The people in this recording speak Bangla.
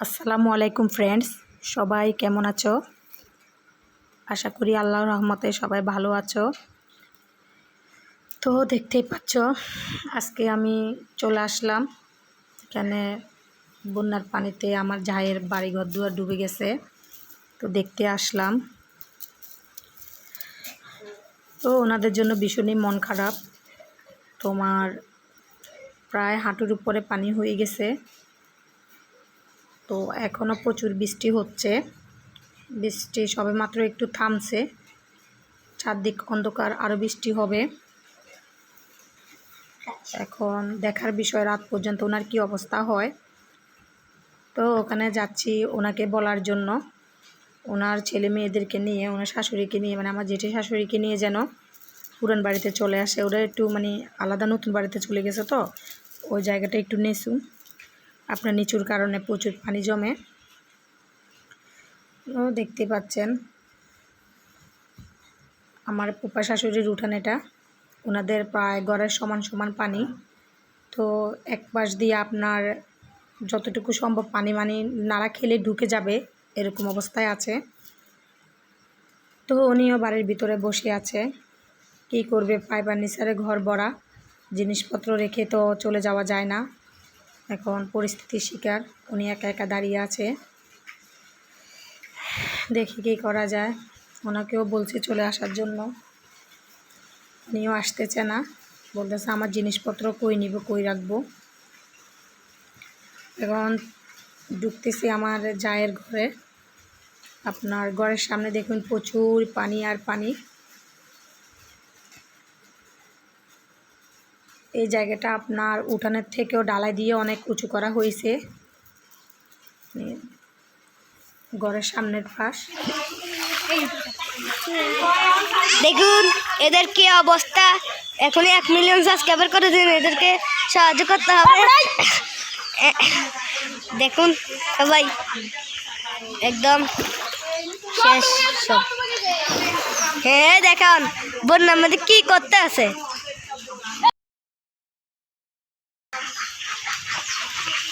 আসসালামু আলাইকুম ফ্রেন্ডস সবাই কেমন আছো? আশা করি আল্লাহর রহমতে সবাই ভালো আছো। তো দেখতেই পাচ্ছ, আজকে আমি চলে আসলাম। এখানে বন্যার পানিতে আমার জায়ের বাড়িঘর দুয়ার ডুবে গেছে। তো দেখতে আসলাম। তো ওনাদের জন্য ভীষণই মন খারাপ। তোমার প্রায় হাঁটুর উপরে পানি হয়ে গেছে। তো এখনও প্রচুর বৃষ্টি হচ্ছে। বৃষ্টি সবে মাত্র একটু থামছে। চারদিক অন্ধকার, আরও বৃষ্টি হবে। এখন দেখার বিষয়, রাত পর্যন্ত ওনার কি অবস্থা হয়? তো ওখানে যাচ্ছি ওনাকে বলার জন্য। ওনার ছেলে মেয়েদেরকে নিয়ে, ওনার শাশুড়িকে নিয়ে মানে আমার জেঠি শাশুড়িকে নিয়ে যেন পুরান বাড়িতে চলে আসে। ওরা একটু মানে আলাদা নতুন বাড়িতে চলে গেছে তো। ওই জায়গাটা একটু নেসু আপনার নিচুর কারণে প্রচুর পানি জমে। ও, দেখতে পাচ্ছেন। আমার পোপা শাশুড়ির উঠান এটা। ওনাদের প্রায় গড়ের সমান সমান পানি। তো এক পাশ দিয়ে আপনার যতটুকু সম্ভব পানি মানি নাড়া খেলে ঢুকে যাবে, এরকম অবস্থায় আছে। তো উনিও বাড়ির ভিতরে বসে আছে। কি করবে? ফাইবার নিসারে ঘর ভরা। জিনিসপত্র রেখে তো চলে যাওয়া যায় না। এখন পরিস্থিতির শিকার। উনি একা একা দাঁড়িয়ে আছে। দেখি কী করা যায়। ওনাকেও বলছে চলে আসার জন্য। উনিও আসতেছে না। বলতেছে, আমার জিনিসপত্র কই নিব, কই রাখব? এখন ঢুকতেছি আমার জায়ের ঘরে। আপনার ঘরের সামনে দেখুন প্রচুর পানি আর পানি। এই জায়গাটা আপনার উঠানের থেকেও ডালাই দিয়ে অনেক উঁচু করা হয়েছে। ঘরের সামনের পাশ। দেখুন, এদের কি অবস্থা? এখনই এক মিলিয়ন সাবস্ক্রাইবার করে দিন, এদেরকে সাহায্য করতে হবে। দেখুন, সবাই একদম হ্যাঁ দেখান, বন্যার মধ্যে কি করতে আছে? Thank you.